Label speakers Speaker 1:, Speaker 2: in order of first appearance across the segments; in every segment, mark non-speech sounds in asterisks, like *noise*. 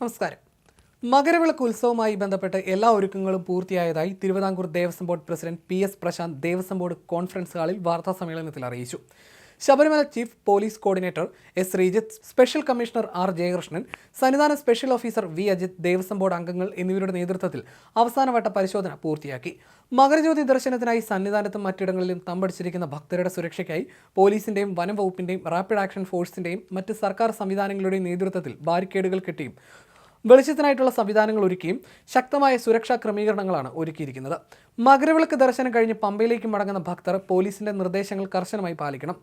Speaker 1: നമസ്കാരം. മകരവിളക്ക് ഉത്സവവുമായി ബന്ധപ്പെട്ട് എല്ലാ ഒരുക്കങ്ങളും പൂർത്തിയായതായി Thiruvithamkoor Devaswom board president P S Prashanth Devaswom board conference ഹാളിൽ വാർത്താ സമ്മേളനത്തിൽ അറിയിച്ചു. Sabarimala chief police coordinator S Sreejith special commissioner R Jayakrishnan Sannidhana special officer V Ajith Devaswom board അംഗങ്ങൾ എന്നിവരുടെ നേതൃത്വത്തിൽ അവസാനവട്ട പരിശോധന പൂർത്തിയാക്കി. മകരജ്യോതി ദർശനത്തിനായി സന്നിധാനത്തും മറ്റിടങ്ങളിലും തമ്പടിച്ചിരിക്കുന്ന ഭക്തരുടെ സുരക്ഷയ്ക്കായി പോലീസിന്റെയും വനം വകുപ്പിന്റെയും റാപ്പിഡ് ആക്ഷൻ ഫോഴ്സിന്റെയും മറ്റ് സർക്കാർ സംവിധാനങ്ങളുടെയും നേതൃത്വത്തിൽ ബാരിക്കേഡുകൾ കെട്ടിയും വെളിച്ചത്തിനായിട്ടുള്ള സംവിധാനങ്ങൾ ഒരുക്കിയും ശക്തമായ സുരക്ഷാ ക്രമീകരണങ്ങളാണ് ഒരുക്കിയിരിക്കുന്നത്. മകരവിളക്ക് ദർശനം കഴിഞ്ഞ് പമ്പയിലേക്ക് മടങ്ങുന്ന ഭക്തർ പോലീസിന്റെ നിർദ്ദേശങ്ങൾ കർശനമായി പാലിക്കണം.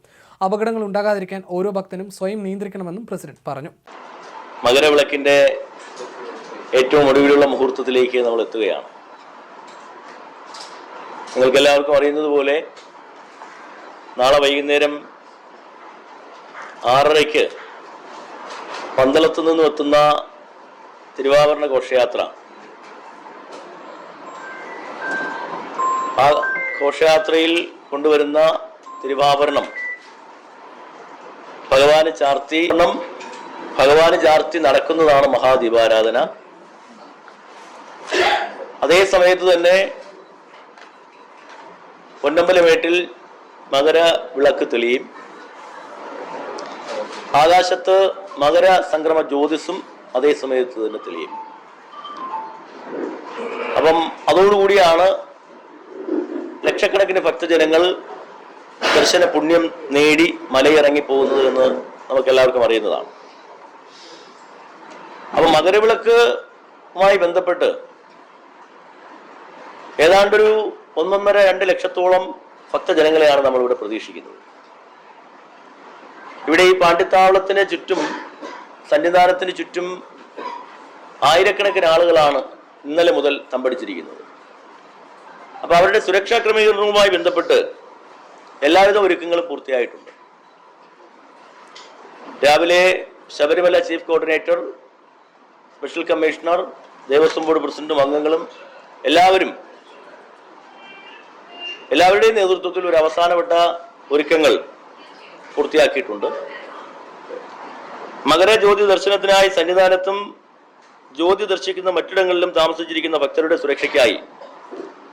Speaker 1: അപകടങ്ങൾ ഉണ്ടാകാതിരിക്കാൻ ഓരോ ഭക്തനും സ്വയം നിയന്ത്രിക്കണമെന്നും പ്രസിഡന്റ് പറഞ്ഞു.
Speaker 2: മകരവിളക്കിന്റെ ഏറ്റവും ഒടുവിലുള്ള മുഹൂർത്തത്തിലേക്ക് നമ്മൾ എത്തുകയാണ്. നിങ്ങൾക്ക് എല്ലാവർക്കും അറിയുന്നത് പോലെ നാളെ വൈകുന്നേരം ആറരയ്ക്ക് പന്തളത്തു നിന്നും എത്തുന്ന തിരുവാഭരണ ഘോഷയാത്ര. ആ ഘോഷയാത്രയിൽ കൊണ്ടുവരുന്ന തിരുവാഭരണം. ഭഗവാന് ചാർത്തി ഭഗവാന് ചാർത്തി നടക്കുന്നതാണ് മഹാദീപാരാധന. അതേ സമയത്ത് തന്നെ പൊന്നമ്പലമേട്ടിൽ മകര വിളക്ക് തെളിയും. ആകാശത്ത് മകര സംക്രമ ജ്യോതിസും അതേ സമയത്ത് തന്നെ തെളിയും. അപ്പം അതോടുകൂടിയാണ് ലക്ഷക്കണക്കിന് ഭക്തജനങ്ങൾ ദർശന പുണ്യം നേടി മലയിറങ്ങി പോകുന്നത് എന്ന് നമുക്ക് എല്ലാവർക്കും അറിയുന്നതാണ്. അപ്പൊ മകരവിളക്കുമായി ബന്ധപ്പെട്ട് ഏതാണ്ടൊരു ഒന്നൊന്നര രണ്ട് ലക്ഷത്തോളം ഭക്തജനങ്ങളെയാണ് നമ്മൾ ഇവിടെ പ്രതീക്ഷിക്കുന്നത്. ഇവിടെ ഈ പാണ്ഡിത്താവളത്തിന് ചുറ്റും സന്നിധാനത്തിന് ചുറ്റും ആയിരക്കണക്കിന് ആളുകളാണ് ഇന്നലെ മുതൽ തമ്പടിച്ചിരിക്കുന്നത്. അപ്പൊ അവരുടെ സുരക്ഷാ ക്രമീകരണവുമായി ബന്ധപ്പെട്ട് എല്ലാവിധ ഒരുക്കങ്ങളും പൂർത്തിയായിട്ടുണ്ട്. രാവിലെ Sabarimala chief coordinator special commissioner Devaswom board പ്രസിഡന്റും അംഗങ്ങളും എല്ലാവരും എല്ലാവരുടെയും നേതൃത്വത്തിൽ ഒരു അവസാനപ്പെട്ട ഒരുക്കങ്ങൾ പൂർത്തിയാക്കിയിട്ടുണ്ട്. മകരജ്യോതി ദർശനത്തിനായി സന്നിധാനത്തും ജ്യോതി ദർശിക്കുന്ന മറ്റിടങ്ങളിലും താമസിച്ചിരിക്കുന്ന ഭക്തരുടെ സുരക്ഷയ്ക്കായി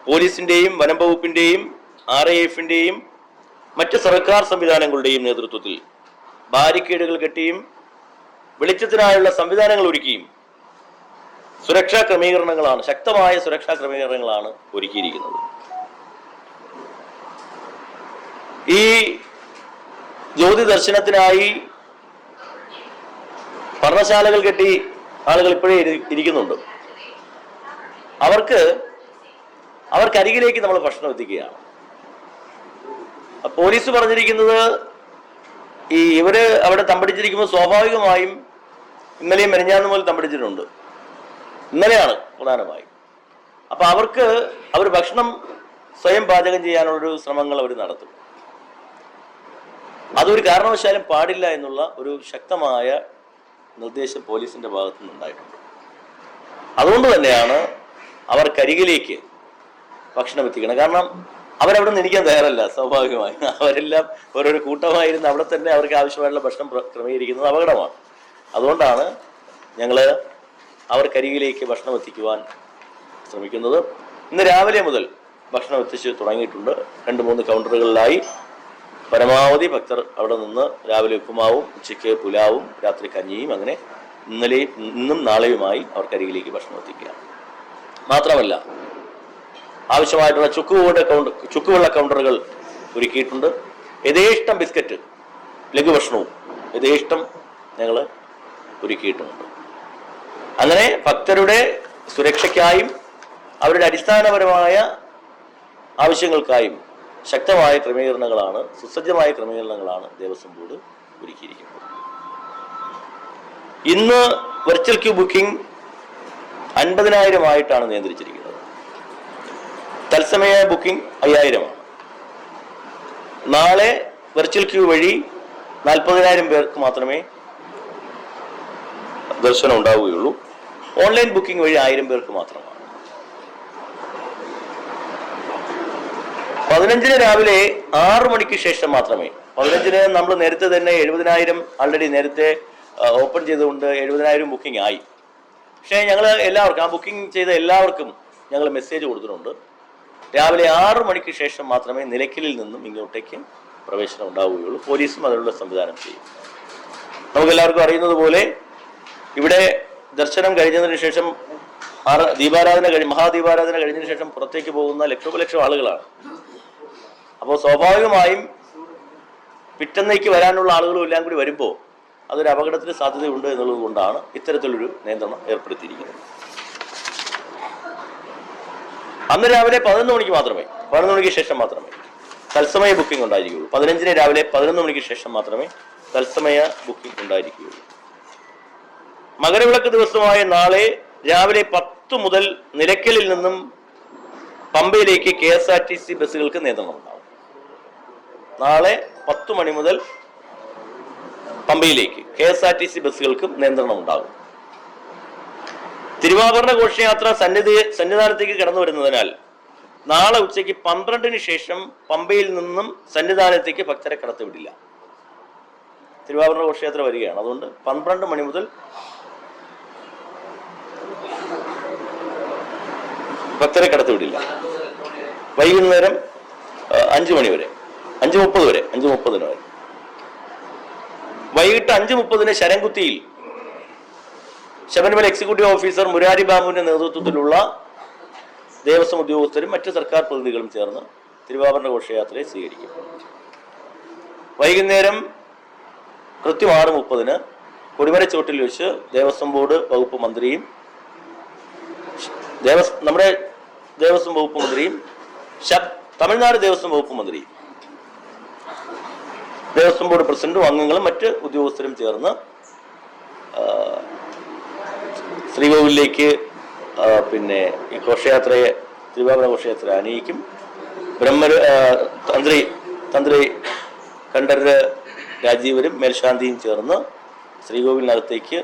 Speaker 2: പോലീസിന്റെയും വനം വകുപ്പിന്റെയും ആർ ഐ എഫിന്റെയും മറ്റ് സർക്കാർ സംവിധാനങ്ങളുടെയും നേതൃത്വത്തിൽ ബാരിക്കേഡുകൾ കെട്ടിയും വെളിച്ചത്തിനായുള്ള സംവിധാനങ്ങൾ ഒരുക്കിയും സുരക്ഷാ ക്രമീകരണങ്ങളാണ് ശക്തമായ സുരക്ഷാ ക്രമീകരണങ്ങളാണ് ഒരുക്കിയിരിക്കുന്നത്. ഈ ജ്യോതി ദർശനത്തിനായി പർണശാലകൾ കെട്ടി ആളുകൾ ഇപ്പോഴേ ഇരിക്കുന്നുണ്ട്. അവർക്ക് അവർക്കരികിലേക്ക് നമ്മൾ ഭക്ഷണം എത്തിക്കുകയാണ്. പോലീസ് പറഞ്ഞിരിക്കുന്നത് ഈ ഇവർ അവിടെ തമ്പടിച്ചിരിക്കുമ്പോൾ സ്വാഭാവികമായും ഇന്നലെയും മെനഞ്ഞാന്ന് പോലെ തമ്പടിച്ചിട്ടുണ്ട്. ഇന്നലെയാണ് പ്രധാനമായും. അപ്പൊ അവർക്ക് അവർ ഭക്ഷണം സ്വയം പാചകം ചെയ്യാനുള്ളൊരു ശ്രമങ്ങൾ അവർ നടത്തും. അതൊരു കാരണവശാലും പാടില്ല എന്നുള്ള ഒരു ശക്തമായ നിർദ്ദേശം പോലീസിന്റെ ഭാഗത്തു നിന്നുണ്ടായിട്ടുണ്ട് അതുകൊണ്ട് തന്നെയാണ് അവർ കരികിലേക്ക് ഭക്ഷണം എത്തിക്കണം കാരണം അവരവിടെ നിന്ന് ഇരിക്കാൻ തയ്യാറല്ല സ്വാഭാവികമായി. അവരെല്ലാം ഓരോരോ കൂട്ടമായിരുന്ന് അവിടെ തന്നെ അവർക്ക് ആവശ്യമായിട്ടുള്ള ഭക്ഷണം ക്രമീകരിക്കുന്നത് അപകടമാണ്. അതുകൊണ്ടാണ് ഞങ്ങൾ അവർ കരികിലേക്ക് ഭക്ഷണം എത്തിക്കുവാൻ ശ്രമിക്കുന്നത്. ഇന്ന് രാവിലെ മുതൽ ഭക്ഷണം എത്തിച്ച് തുടങ്ങിയിട്ടുണ്ട്. രണ്ട് മൂന്ന് കൗണ്ടറുകളിലായി പരമാവധി ഭക്തർ അവിടെ നിന്ന് രാവിലെ ഉപ്പുമാവും ഉച്ചയ്ക്ക് പുലാവും രാത്രി കഞ്ഞിയും അങ്ങനെ ഇന്നലെയും ഇന്നും നാളെയുമായി അവർക്കരികിലേക്ക് ഭക്ഷണം എത്തിക്കുക. മാത്രമല്ല ആവശ്യമായിട്ടുള്ള ചുക്കുവെള്ള കൗണ്ടർ ചുക്കുവെള്ള കൗണ്ടറുകൾ ഒരുക്കിയിട്ടുണ്ട്. യഥേഷ്ടം ബിസ്ക്കറ്റ് ലഘുഭക്ഷണവും യഥേഷ്ടം ഞങ്ങൾ ഒരുക്കിയിട്ടുണ്ട്. അങ്ങനെ ഭക്തരുടെ സുരക്ഷയ്ക്കായും അവരുടെ അടിസ്ഥാനപരമായ ആവശ്യങ്ങൾക്കായും ശക്തമായ ക്രമീകരണങ്ങളാണ് സുസജ്ജമായ ക്രമീകരണങ്ങളാണ് ദേവസ്വം ബോർഡ് ഒരുക്കിയിരിക്കുന്നത്. ഇന്ന് വെർച്വൽ ക്യൂ ബുക്കിംഗ് അൻപതിനായിരം ആയിട്ടാണ് നിയന്ത്രിച്ചിരിക്കുന്നത്. തത്സമയ ബുക്കിംഗ് അയ്യായിരമാണ് നാളെ വെർച്വൽ ക്യൂ വഴി നാൽപ്പതിനായിരം പേർക്ക് മാത്രമേ ദർശനം ഉണ്ടാവുകയുള്ളൂ. ഓൺലൈൻ ബുക്കിംഗ് വഴി ആയിരം പേർക്ക് മാത്രമാണ്. പതിനഞ്ചിന് രാവിലെ ആറു മണിക്ക് ശേഷം മാത്രമേ. പതിനഞ്ചിന് നമ്മൾ നേരത്തെ തന്നെ എഴുപതിനായിരം ആൾറെഡി നേരത്തെ ഓപ്പൺ ചെയ്തുകൊണ്ട് എഴുപതിനായിരം ബുക്കിംഗ് ആയി. പക്ഷേ ഞങ്ങൾ എല്ലാവർക്കും ആ ബുക്കിംഗ് ചെയ്ത എല്ലാവർക്കും ഞങ്ങൾ മെസ്സേജ് കൊടുത്തിട്ടുണ്ട്. രാവിലെ ആറ് മണിക്ക് ശേഷം മാത്രമേ നിലയ്ക്കലിൽ നിന്നും ഇങ്ങോട്ടേക്ക് പ്രവേശനം ഉണ്ടാവുകയുള്ളൂ. പോലീസും അതിനുള്ള സംവിധാനം ചെയ്യും. നമുക്കെല്ലാവർക്കും അറിയുന്നത് പോലെ ഇവിടെ ദർശനം കഴിഞ്ഞതിന് ശേഷം ആറ് ദീപാരാധന കഴിഞ്ഞ് മഹാദീപാരാധന കഴിഞ്ഞതിന് ശേഷം പുറത്തേക്ക് പോകുന്ന ലക്ഷോപലക്ഷം ആളുകളാണ്. അപ്പോൾ സ്വാഭാവികമായും പിറ്റന്നേക്ക് വരാനുള്ള ആളുകളും എല്ലാം കൂടി വരുമ്പോൾ അതൊരു അപകടത്തിന് സാധ്യതയുണ്ട് എന്നുള്ളത് കൊണ്ടാണ് ഇത്തരത്തിലൊരു നിയന്ത്രണം ഏർപ്പെടുത്തിയിരിക്കുന്നത്. അന്ന് രാവിലെ പതിനൊന്ന് മണിക്ക് മാത്രമേ പതിനൊന്ന് മണിക്ക് ശേഷം മാത്രമേ തത്സമയ ബുക്കിംഗ് ഉണ്ടായിരിക്കുകയുള്ളൂ. പതിനഞ്ചിന് രാവിലെ പതിനൊന്ന് മണിക്ക് ശേഷം മാത്രമേ തത്സമയ ബുക്കിംഗ് ഉണ്ടായിരിക്കുകയുള്ളൂ. മകരവിളക്ക് ദിവസമായ നാളെ രാവിലെ പത്ത് മുതൽ നിലയ്ക്കലിൽ നിന്നും പമ്പയിലേക്ക് K S R T C ബസ്സുകൾക്ക് നിയന്ത്രണം നാളെ പത്ത് മണി മുതൽ പമ്പയിലേക്ക് K S R T C ബസ്സുകൾക്കും നിയന്ത്രണം ഉണ്ടാകും. തിരുവാഭരണ ഘോഷയാത്ര സന്നിധി സന്നിധാനത്തേക്ക് കടന്നു വരുന്നതിനാൽ നാളെ ഉച്ചയ്ക്ക് പന്ത്രണ്ടിന് ശേഷം പമ്പയിൽ നിന്നും സന്നിധാനത്തേക്ക് ഭക്തരെ കടത്തിവിടില്ല തിരുവാഭരണ ഘോഷയാത്ര വരികയാണ്. അതുകൊണ്ട് പന്ത്രണ്ട് മണി മുതൽ ഭക്തരെ കടത്തിവിടില്ല വൈകുന്നേരം അഞ്ചു മണി വരെ. അഞ്ച് മുപ്പത് വരെ അഞ്ച് മുപ്പതിന് വരെ. വൈകിട്ട് അഞ്ച് മുപ്പതിന് ശരംകുത്തിയിൽ ശബരിമല എക്സിക്യൂട്ടീവ് ഓഫീസർ മുരാരി ബാബുവിന്റെ നേതൃത്വത്തിലുള്ള ദേവസ്വം ഉദ്യോഗസ്ഥരും മറ്റ് സർക്കാർ പ്രതിനിധികളും ചേർന്ന് തിരുവാഭരണ ഘോഷയാത്രയെ സ്വീകരിക്കും. വൈകുന്നേരം കൃത്യം ആറ് മുപ്പതിന് കൊടിമരച്ചോട്ടിൽ വെച്ച് ദേവസ്വം ബോർഡ് വകുപ്പ് മന്ത്രിയും ദേവസ്വം നമ്മുടെ ദേവസ്വം വകുപ്പ് മന്ത്രിയും തമിഴ്നാട് ദേവസ്വം വകുപ്പ് മന്ത്രിയും ദേവസ്വം ബോർഡ് പ്രസിഡന്റും അംഗങ്ങളും മറ്റ് ഉദ്യോഗസ്ഥരും ചേർന്ന് ശ്രീകോവിലേക്ക് പിന്നെ ഈ ഘോഷയാത്രയെ തിരുവാഭരണ ഘോഷയാത്ര അണിയിക്കും ബ്രഹ്മ തന്ത്രി തന്ത്രി കണ്ഠര് രാജീവരും മേൽശാന്തിയും ചേർന്ന് ശ്രീകോവിലിനകത്തേക്ക്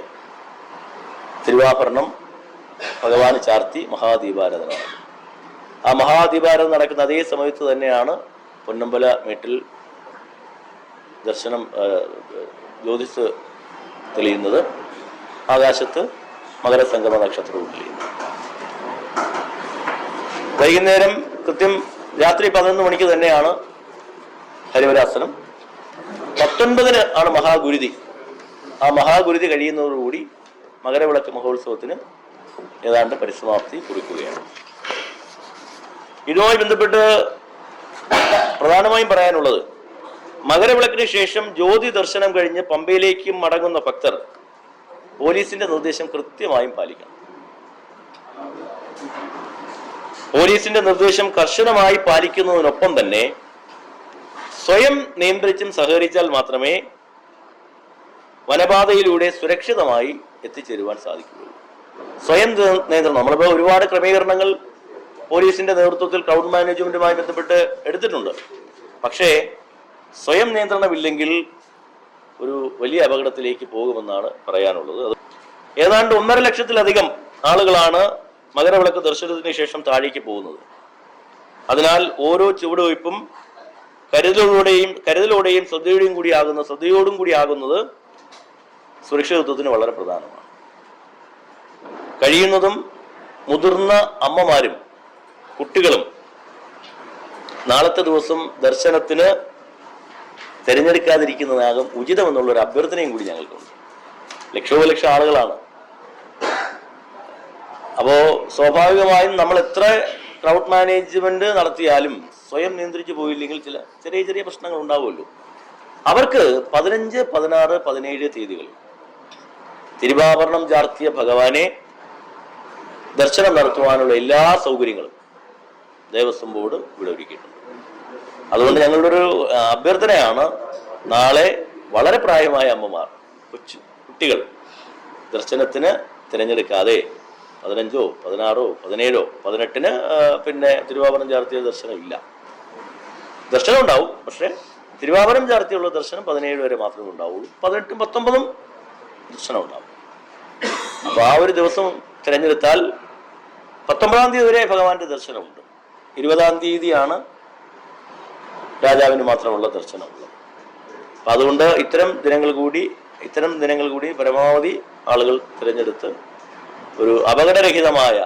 Speaker 2: തിരുവാഭരണം ഭഗവാന് ചാർത്തി മഹാദീപാരാധന. ആ മഹാദീപാരാധന നടക്കുന്ന അതേ സമയത്ത് തന്നെയാണ് പൊന്നമ്പല മേട്ടിൽ ദർശനം ജ്യോതിസ് തെളിയുന്നത് ആകാശത്ത് മകരസംഗമ നക്ഷത്രവും തെളിയുന്നു. വൈകുന്നേരം കൃത്യം രാത്രി പതിനൊന്ന് മണിക്ക് തന്നെയാണ് ഹരിവരാസനം. പത്തൊൻപതിന് ആണ് മഹാഗുരുതി. ആ മഹാഗുരുതി കഴിയുന്നതോടുകൂടി മകരവിളക്ക് മഹോത്സവത്തിന് ഏതാണ്ട് പരിസമാപ്തി കുറിക്കുകയാണ് ഇതുമായി ബന്ധപ്പെട്ട് പ്രധാനമായും പറയാനുള്ളത് മകരവിളക്കിന് ശേഷം ജ്യോതി ദർശനം കഴിഞ്ഞ് പമ്പയിലേക്ക് മടങ്ങുന്ന ഭക്തർ പോലീസിന്റെ നിർദ്ദേശം കൃത്യമായും പാലിക്കണം. പോലീസിന്റെ നിർദ്ദേശം കർശനമായി പാലിക്കുന്നതിനൊപ്പം തന്നെ സ്വയം നിയന്ത്രിച്ചും സഹകരിച്ചാൽ മാത്രമേ വനപാതയിലൂടെ സുരക്ഷിതമായി എത്തിച്ചേരുവാൻ സാധിക്കുകയുള്ളൂ. സ്വയം നിയന്ത്രണം. നമ്മളിപ്പോൾ ഒരുപാട് ക്രമീകരണങ്ങൾ പോലീസിന്റെ നേതൃത്വത്തിൽ ക്രൗഡ് മാനേജ്മെന്റുമായി ബന്ധപ്പെട്ട് എടുത്തിട്ടുണ്ട്. പക്ഷേ സ്വയം നിയന്ത്രണമില്ലെങ്കിൽ ഒരു വലിയ അപകടത്തിലേക്ക് പോകുമെന്നാണ് പറയാനുള്ളത്. ഏതാണ്ട് ഒന്നര ലക്ഷത്തിലധികം ആളുകളാണ് മകരവിളക്ക് ദർശനത്തിന് ശേഷം താഴേക്ക് പോകുന്നത്. അതിനാൽ ഓരോ ചുവടുവയ്പും കരുതലോടെയും കരുതലോടെയും ശ്രദ്ധയോടെയും കൂടി ആകുന്ന ശ്രദ്ധയോടും കൂടി ആകുന്നത് സുരക്ഷിതത്വത്തിന് വളരെ പ്രധാനമാണ്. കഴിയുന്നതും മുതിർന്ന അമ്മമാരും കുട്ടികളും നാളത്തെ ദിവസം ദർശനത്തിന് തിരഞ്ഞെടുക്കാതിരിക്കുന്നതാകും ഉചിതമെന്നുള്ളൊരു അഭ്യർത്ഥനയും കൂടി ഞങ്ങൾക്കുണ്ട്. ലക്ഷോപലക്ഷം ആളുകളാണ്. അപ്പോ സ്വാഭാവികമായും നമ്മൾ എത്ര ക്രൗഡ് മാനേജ്മെന്റ് നടത്തിയാലും സ്വയം നിയന്ത്രിച്ചു പോയില്ലെങ്കിൽ ചില ചെറിയ ചെറിയ പ്രശ്നങ്ങൾ ഉണ്ടാവുമല്ലോ. അവർക്ക് പതിനഞ്ച് പതിനാറ് പതിനേഴ് തീയതികളിൽ തിരുവാഭരണം ചാർത്തിയ ഭഗവാനെ ദർശനം നടത്തുവാനുള്ള എല്ലാ സൗകര്യങ്ങളും ദേവസ്വം ബോർഡ് ഇവിടെ ഒരുക്കിയിട്ടുണ്ട്. അതുകൊണ്ട് ഞങ്ങളുടെ ഒരു അഭ്യർത്ഥനയാണ്. നാളെ വളരെ പ്രായമായ അമ്മമാർ കൊച്ചു കുട്ടികൾ ദർശനത്തിന് തിരഞ്ഞെടുക്കാതെ പതിനഞ്ചോ പതിനാറോ പതിനേഴോ പതിനെട്ടിന് പിന്നെ തിരുവാഭരണം ദർശനം ഇല്ല. ദർശനം ഉണ്ടാവും പക്ഷേ തിരുവാഭരണം ചാർത്തിയുള്ള ദർശനം പതിനേഴ് വരെ മാത്രമേ ഉണ്ടാവുള്ളൂ. പതിനെട്ടും പത്തൊമ്പതും ദർശനം ഉണ്ടാവും. അപ്പോൾ ആ ഒരു ദിവസം തിരഞ്ഞെടുത്താൽ പത്തൊമ്പതാം തീയതി വരെ ഭഗവാന്റെ ദർശനമുണ്ട്. ഇരുപതാം തീയതിയാണ് രാജാവിന് മാത്രമുള്ള ദർശനമുള്ളത് അപ്പം അതുകൊണ്ട് ഇത്തരം ദിനങ്ങൾ കൂടി ഇത്തരം ദിനങ്ങൾ കൂടി പരമാവധി ആളുകൾ തിരഞ്ഞെടുത്ത് ഒരു അപകടരഹിതമായ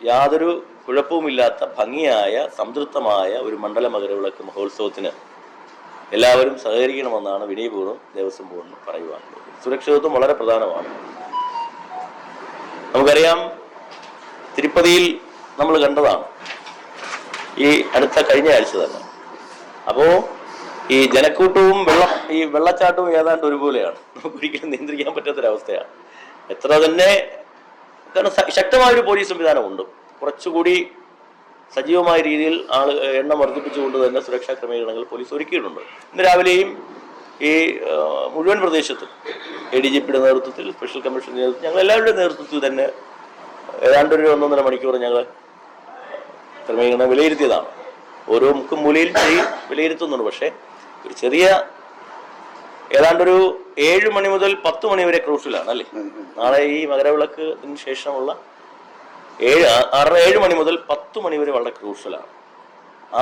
Speaker 2: യാതൊരു കുഴപ്പവുമില്ലാത്ത ഭംഗിയായ സംതൃപ്തമായ ഒരു മണ്ഡല മകരവിളക്ക് മഹോത്സവത്തിന് എല്ലാവരും സഹകരിക്കണമെന്നാണ് വിനയപൂർവം ദേവസ്വം ബോർഡിന് പറയുവാനുള്ളത്. സുരക്ഷിതത്വം വളരെ പ്രധാനമാണ്. നമുക്കറിയാം തിരുപ്പതിയിൽ നമ്മൾ കണ്ടതാണ്. ഈ അടുത്ത കഴിഞ്ഞ ആഴ്ച തന്നെ അപ്പോ ഈ ജനക്കൂട്ടവും വെള്ള ഈ വെള്ളച്ചാട്ടവും ഏതാണ്ട് ഒരുപോലെയാണ്. നമുക്ക് ഒരിക്കലും നിയന്ത്രിക്കാൻ പറ്റാത്തൊരവസ്ഥയാണ്. എത്ര തന്നെ കാരണം ശക്തമായൊരു പോലീസ് സംവിധാനമുണ്ട്. കുറച്ചുകൂടി സജീവമായ രീതിയിൽ ആൾ എണ്ണം വർദ്ധിപ്പിച്ചുകൊണ്ട് തന്നെ സുരക്ഷാ ക്രമീകരണങ്ങൾ പോലീസ് ഒരുക്കിയിട്ടുണ്ട്. ഇന്ന് രാവിലെയും ഈ മുഴുവൻ പ്രദേശത്തും എ ഡി ജി പിയുടെ നേതൃത്വത്തിൽ സ്പെഷ്യൽ കമ്മീഷന്റെ നേതൃത്വം ഞങ്ങൾ എല്ലാവരുടെയും നേതൃത്വത്തിൽ തന്നെ ഏതാണ്ട് ഒരു ഒന്നൊന്നര മണിക്കൂർ ഞങ്ങൾ ക്രമീകരണം വിലയിരുത്തിയതാണ്. ഓരോ മുക്കും മൂലയിൽ വിലയിരുത്തുന്നുണ്ട്. പക്ഷേ ഒരു ചെറിയ ഏതാണ്ടൊരു ഏഴ് മണി മുതൽ പത്ത് മണി വരെ ക്രൂഷ്യലാണ് അല്ലേ? നാളെ ഈ മകരവിളക്കിന് ശേഷമുള്ള ഏഴ് ആറ് ആറര ഏഴ് മണി മുതൽ പത്ത് മണി വരെ വളരെ ക്രൂഷ്യലാണ്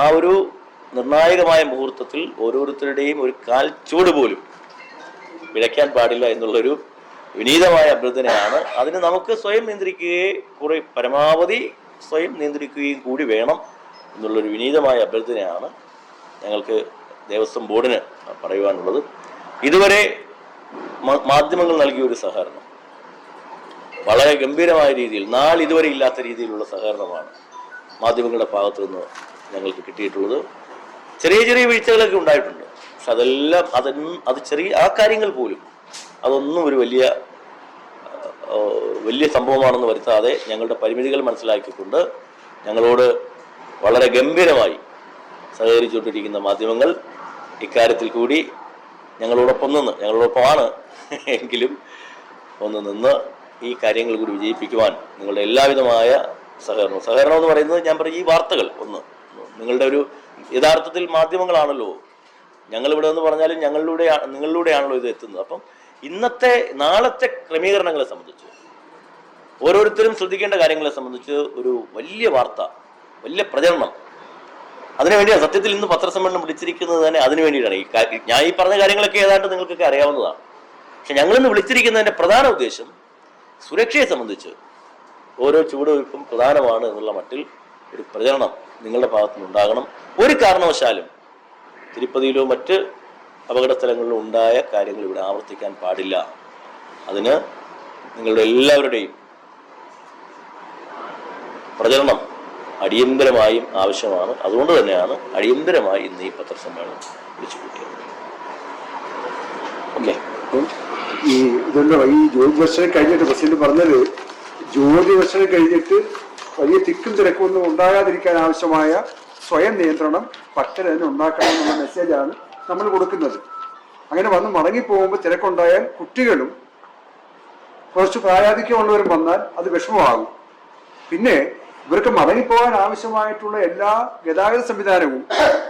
Speaker 2: ആ ഒരു നിർണായകമായ മുഹൂർത്തത്തിൽ ഓരോരുത്തരുടെയും ഒരു കാൽ ചൂട് പോലും വിളയ്ക്കാൻ പാടില്ല എന്നുള്ളൊരു വിനീതമായ അഭ്യർത്ഥനയാണ്. അതിന് നമുക്ക് സ്വയം നിയന്ത്രിക്കുകയെ കുറെ പരമാവധി സ്വയം നിയന്ത്രിക്കുകയും കൂടി വേണം. എന്നുള്ളൊരു വിനീതമായ അഭ്യർത്ഥനയാണ് ഞങ്ങൾക്ക് ദേവസ്വം ബോർഡിന് പറയുവാനുള്ളത്. ഇതുവരെ മാധ്യമങ്ങൾ നൽകിയ ഒരു സഹകരണം. വളരെ ഗംഭീരമായ രീതിയിൽ നാളിതുവരെ ഇല്ലാത്ത രീതിയിലുള്ള സഹകരണമാണ് മാധ്യമങ്ങളുടെ ഭാഗത്തു നിന്ന് ഞങ്ങൾക്ക് കിട്ടിയിട്ടുള്ളത്. ചെറിയ ചെറിയ വീഴ്ചകളൊക്കെ ഉണ്ടായിട്ടുണ്ട്. പക്ഷെ അതെല്ലാം അതൊന്നും അത് ചെറിയ ആ കാര്യങ്ങൾ പോലും അതൊന്നും ഒരു വലിയ വലിയ സംഭവമാണെന്ന് വരുത്താതെ ഞങ്ങളുടെ പരിമിതികൾ മനസ്സിലാക്കിക്കൊണ്ട് ഞങ്ങളോട് വളരെ ഗംഭീരമായി സഹകരിച്ചുകൊണ്ടിരിക്കുന്ന മാധ്യമങ്ങൾ ഇക്കാര്യത്തിൽ കൂടി ഞങ്ങളോടൊപ്പം നിന്ന് ഞങ്ങളോടൊപ്പമാണ് *laughs* എങ്കിലും ഒന്ന് നിന്ന് ഈ കാര്യങ്ങൾ കൂടി വിജയിപ്പിക്കുവാൻ നിങ്ങളുടെ എല്ലാവിധമായ സഹകരണം. സഹകരണം എന്ന് പറയുന്നത് ഞാൻ പറയും ഈ വാർത്തകൾ ഒന്ന്. നിങ്ങളുടെ ഒരു യഥാർത്ഥത്തിൽ മാധ്യമങ്ങളാണല്ലോ. ഞങ്ങൾ ഇവിടെ എന്ന് പറഞ്ഞാലും ഞങ്ങളിലൂടെ നിങ്ങളിലൂടെയാണല്ലോ ഇത് എത്തുന്നത്. അപ്പം ഇന്നത്തെ നാളത്തെ ക്രമീകരണങ്ങളെ സംബന്ധിച്ച് ഓരോരുത്തരും ശ്രദ്ധിക്കേണ്ട കാര്യങ്ങളെ സംബന്ധിച്ച് ഒരു വലിയ വാർത്ത വലിയ പ്രചരണം. അതിനുവേണ്ടിയാണ് സത്യത്തിൽ ഇന്ന് പത്രസമ്മേളനം വിളിച്ചിരിക്കുന്നത് തന്നെ അതിനു വേണ്ടിയിട്ടാണ്. ഈ ഞാൻ ഈ പറഞ്ഞ കാര്യങ്ങളൊക്കെ ഏതാണ്ട് നിങ്ങൾക്കൊക്കെ അറിയാവുന്നതാണ്. പക്ഷെ ഞങ്ങളിന്ന് വിളിച്ചിരിക്കുന്നതിന്റെ പ്രധാന ഉദ്ദേശം സുരക്ഷയെ സംബന്ധിച്ച് ഓരോ ചുവടുവയ്പ്പും പ്രധാനമാണ് എന്നുള്ള മട്ടിൽ ഒരു പ്രചരണം നിങ്ങളുടെ ഭാഗത്തുനിന്ന് ഉണ്ടാകണം ഒരു കാരണവശാലും തിരുപ്പതിയിലോ മറ്റ് അപകട സ്ഥലങ്ങളിലോ ഉണ്ടായ കാര്യങ്ങൾ ഇവിടെ ആവർത്തിക്കാൻ പാടില്ല. അതിന് നിങ്ങളുടെ എല്ലാവരുടെയും പ്രചരണം അടിയന്തരമായും ആവശ്യമാണ്. അതുകൊണ്ട് തന്നെയാണ് അടിയന്തരമായി ഇന്ന് ഈ പത്രസമ്മേളനം വിളിച്ചു കൂട്ടിയത് ഓക്കെ
Speaker 3: ഈ ഇതുണ്ട്? ഈ ജ്യോതി ദർശനം കഴിഞ്ഞിട്ട് പ്രസിഡന്റ് പറഞ്ഞത് ജ്യോതി വർഷം കഴിഞ്ഞിട്ട് വലിയ തിക്കും തിരക്കൊന്നും ഉണ്ടാകാതിരിക്കാൻ ആവശ്യമായ സ്വയം നിയന്ത്രണം തന്നെ ഉണ്ടാക്കണം എന്നുള്ള മെസ്സേജാണ് നമ്മൾ കൊടുക്കുന്നത്. അങ്ങനെ വന്ന് മടങ്ങിപ്പോകുമ്പോൾ തിരക്കുണ്ടായാൽ കുട്ടികളും കുറച്ച് പ്രായാധിക്യമുള്ളവരും വന്നാൽ അത് വിഷമമാകും. പിന്നെ ഇവർക്ക് മടങ്ങിപ്പോകാൻ ആവശ്യമായിട്ടുള്ള എല്ലാ ഗതാഗത സംവിധാനവും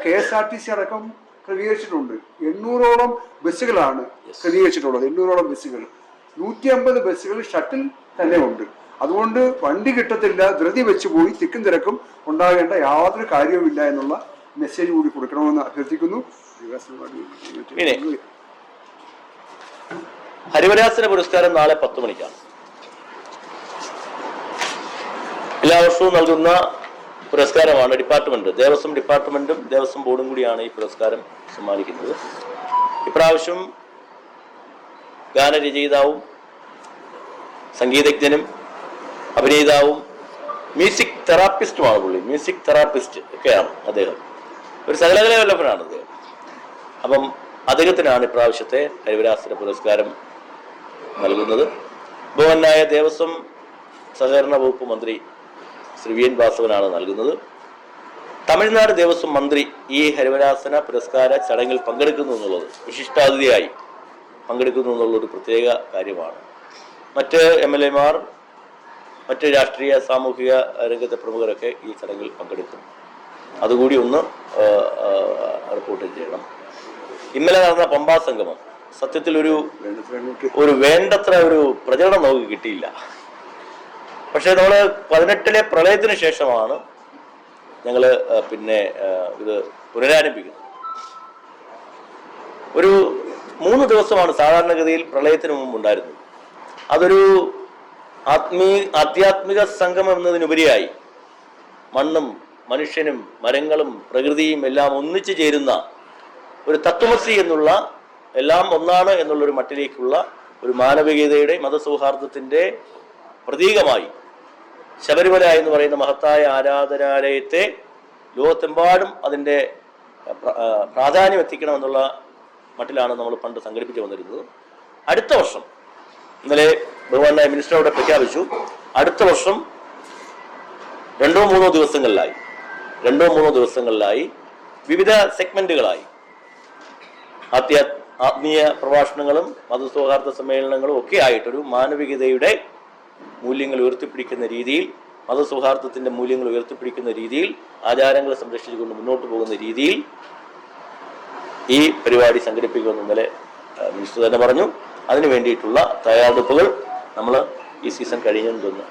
Speaker 3: K S R T C അടക്കം ക്രമീകരിച്ചിട്ടുണ്ട്. എണ്ണൂറോളം ബസ്സുകളാണ് ക്രമീകരിച്ചിട്ടുള്ളത്. എണ്ണൂറോളം ബസ്സുകൾ. നൂറ്റി അമ്പത് ബസ്സുകൾ ഷട്ടിൽ തന്നെ ഉണ്ട്. അതുകൊണ്ട് വണ്ടി കിട്ടത്തില്ല ധൃതി വെച്ച് പോയി തിക്കും തിരക്കും ഉണ്ടാകേണ്ട യാതൊരു കാര്യവുമില്ല എന്നുള്ള മെസ്സേജ് കൂടി കൊടുക്കണമെന്ന് അഭ്യർത്ഥിക്കുന്നു.
Speaker 2: ഹരിവരാസന പുരസ്കാരം നാളെ പത്ത് മണിക്കാണ്. എല്ലാ വർഷവും നൽകുന്ന പുരസ്കാരമാണ് ഡിപ്പാർട്ട്മെന്റ്. ദേവസ്വം ഡിപ്പാർട്ട്മെന്റും ദേവസ്വം ബോർഡും കൂടിയാണ് ഈ പുരസ്കാരം സമ്മാനിക്കുന്നത്. ഇപ്രാവശ്യം ഗാനരചയിതാവും സംഗീതജ്ഞനും അഭിനേതാവും മ്യൂസിക് തെറാപ്പിസ്റ്റുമാണ് പുള്ളി. മ്യൂസിക് തെറാപ്പിസ്റ്റ് ഒക്കെയാണ് അദ്ദേഹം. ഒരു സകലകല വല്ലഭനാണ് അദ്ദേഹം. അപ്പം അദ്ദേഹത്തിനാണ് ഇപ്രാവശ്യത്തെ ഹരിവരാസന പുരസ്കാരം നൽകുന്നത്. ബഹുവനായ ദേവസ്വം സഹകരണ വകുപ്പ് മന്ത്രി ശ്രീ വി എൻ വാസവനാണ് നൽകുന്നത്. തമിഴ്നാട് ദേവസ്വം മന്ത്രി ഈ ഹരിവരാസന പുരസ്കാര ചടങ്ങിൽ പങ്കെടുക്കുന്നു എന്നുള്ളത് വിശിഷ്ടാതിഥിയായി പങ്കെടുക്കുന്നു എന്നുള്ള ഒരു പ്രത്യേക കാര്യമാണ്. മറ്റ് എം എൽ എമാർ മറ്റ് രാഷ്ട്രീയ സാമൂഹിക രംഗത്തെ പ്രമുഖരൊക്കെ ഈ ചടങ്ങിൽ പങ്കെടുക്കും. അതുകൂടി ഒന്ന് റിപ്പോർട്ട് ചെയ്യണം. ഇന്നലെ നടന്ന പമ്പാ സംഗമം സത്യത്തിൽ ഒരു ഒരു വേണ്ടത്ര ഒരു പ്രചരണം നമുക്ക് കിട്ടിയില്ല. പക്ഷെ നമ്മൾ പതിനെട്ടിലെ പ്രളയത്തിന് ശേഷമാണ് ഞങ്ങൾ പിന്നെ ഇത് പുനരാരംഭിക്കുന്നത്. ഒരു മൂന്ന് ദിവസമാണ് സാധാരണഗതിയിൽ പ്രളയത്തിന് മുമ്പ് ഉണ്ടായിരുന്നത്. അതൊരു ആത്മീ ആധ്യാത്മിക സംഗമം എന്നതിനുപരിയായി മണ്ണും മനുഷ്യനും മരങ്ങളും പ്രകൃതിയും എല്ലാം ഒന്നിച്ചു ചേരുന്ന ഒരു തത്വമസി എന്നുള്ള എല്ലാം ഒന്നാണ് എന്നുള്ളൊരു മട്ടിലേക്കുള്ള ഒരു മാനവികതയുടെ മതസൗഹാർദ്ദത്തിന്റെ പ്രതീകമായി. ശബരിമല എന്ന് പറയുന്ന മഹത്തായ ആരാധനാലയത്തെ ലോകത്തെമ്പാടും അതിന്റെ പ്രാധാന്യം എത്തിക്കണമെന്നുള്ള മട്ടിലാണ് നമ്മൾ പണ്ട് സംഘടിപ്പിച്ചു വന്നിരുന്നത്. അടുത്ത വർഷം ഇന്നലെ ബഹുമാനായ മിനിസ്റ്റർ അവിടെ പ്രഖ്യാപിച്ചു അടുത്ത വർഷം രണ്ടോ മൂന്നോ ദിവസങ്ങളിലായി രണ്ടോ മൂന്നോ ദിവസങ്ങളിലായി വിവിധ സെഗ്മെന്റുകളായി. ആത്മീയ പ്രഭാഷണങ്ങളും മതസൗഹാർദ്ദ സമ്മേളനങ്ങളും ഒക്കെ ആയിട്ടൊരു മാനവികതയുടെ മൂല്യങ്ങൾ ഉയർത്തിപ്പിടിക്കുന്ന രീതിയിൽ മതസൗഹാർദ്ദത്തിന്റെ മൂല്യങ്ങൾ ഉയർത്തിപ്പിടിക്കുന്ന രീതിയിൽ ആചാരങ്ങളെ സംരക്ഷിച്ചുകൊണ്ട് മുന്നോട്ട് പോകുന്ന രീതിയിൽ ഈ പരിപാടി സംഘടിപ്പിക്കുമെന്ന് ഇന്നലെ മിനിസ്റ്റർ തന്നെ പറഞ്ഞു. അതിനു വേണ്ടിയിട്ടുള്ള തയ്യാറെടുപ്പുകൾ നമ്മൾ ഈ സീസൺ കഴിയുന്നതെന്ന്